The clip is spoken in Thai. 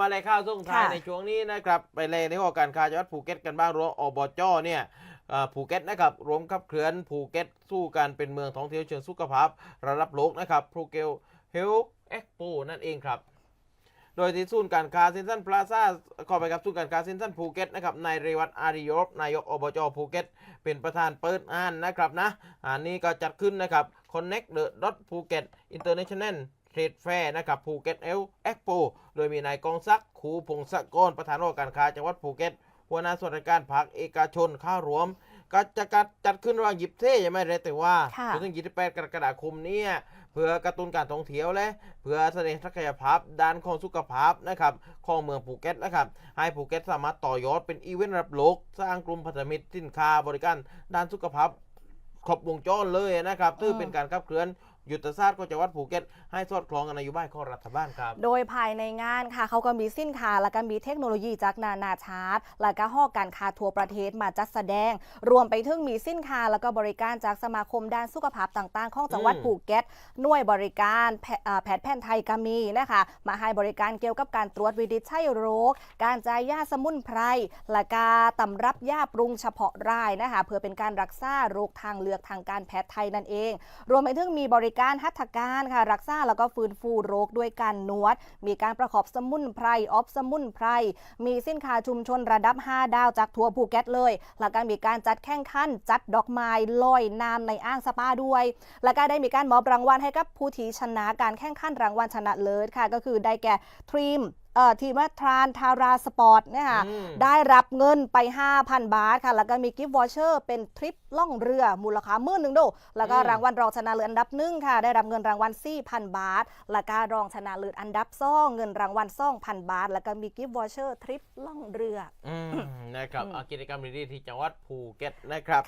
มาเลยข้าวส่งท้ายค่ะในช่วงนี้นะครับไปเลยในหอการค้าจังหวัดภูเก็ตกันบ้างรวมอบจเนี่ยเอ่อภูเก็ตนะครับรวมขับเคลื่อนภูเก็ตสู้การเป็นเมืองท่องเที่ยวเชิงสุขภาพ ระดับโลกนะครับภูเก็ตเฮลท์เอ็กโปนั่นเองครับ โดยที่ศูนย์การค้าเซ็นทรัลพลาซ่าขอไปกับศูนย์การค้าเซ็นทรัลภูเก็ตนะครับนายเรวัตอาริยบนายกอบจภูเก็ตเป็นประธานเปิดอ่านนะครับนะอันนี้ก็จัดขึ้นนะครับ Connect the Dot Phuket International Trade Fair นะครับภูเก็ตเอลเอ็กโปโดยมีนายกองศักดิ์ขูพงศกรประธานองค์การค้าจังหวัดภูเก็ตหัวหน้าส่วนราชการภาคเอกชนข้ารวมก็จะกัดจัดขึ้นระหว่างหยิบเท่ยังไม่ได้แต่ว่าค่ะจนถึง 28 กรกฎาคมเนี้เพื่อกระตุ้นการท่องเที่ยวและ เพื่อแสดงศักยภาพด้านของสุขภาพนะครับของเมืองภูเก็ตนะครับ ให้ภูเก็ตสามารถต่อยอดเป็นอีเวนต์ระดับโลก สร้างกลุ่มพันธมิตรสินค้าบริการด้านสุขภาพครบวงจรเลยนะครับซึ่งเป็นการขับเคลื่อน ยุทธศาสตร์ของจังหวัดภูเก็ตให้สอดคล้องกับนโยบายของรัฐบาลครับ โดยภายในงานค่ะ เขาก็มีสินค้าและก็มีเทคโนโลยีจากนานาชาติ และก็หอการค้าทั่วประเทศมาจัดแสดง รวมไปถึงมีสินค้าแล้วก็บริการจากสมาคมด้านสุขภาพต่างๆ ของจังหวัดภูเก็ตหน่วยบริการแพอ่าแพทย์แผนไทยก็มีนะคะมาให้บริการเกี่ยวกับการตรวจวินิจฉัยโรค การจ่ายยาสมุนไพรและการตำรับยาปรุงเฉพาะรายนะคะเพื่อเป็นการรักษาโรคทางเลือกทางการแพทย์ไทยนั่นเอง รวมไปถึงมีบริการหัตถการค่ะ รักษาแล้วก็ฟื้นฟูโรคด้วยการนวด มีการประกอบสมุนไพรออฟสมุนไพร มีสินค้าชุมชนระดับ 5 ดาวจากทัวร์ภูเก็ตเลย แล้วก็มีการจัดแข่งขันจัดดอกไม้ลอยน้ำในอ่างสปาด้วย แล้วก็ได้มีการมอบรางวัลให้กับผู้ที่ชนะการแข่งขันรางวัลชนะเลิศค่ะ ก็คือได้แก่ทรีม ทีมว่าทรานทาราสปอร์ตเนี่ยค่ะอืมได้รับเงินไป 5,000 บาทค่ะ แล้วก็มีกิฟต์วอเชอร์เป็นทริปล่องเรือมูลค่าหมื่นหนึ่งโดแล้วก็อืมรางวัลรองชนะเลิศอันดับหนึ่งค่ะ ได้รับเงินรางวัล4,000 บาท แล้วก็รองชนะเลิศอันดับสองเงินรางวัล2,000บาท แล้วก็มีกิฟต์วอเชอร์ทริปล่องเรืออืมนะครับอืมเอากิจกรรมดีๆที่จังหวัดภูเก็ตนะครับ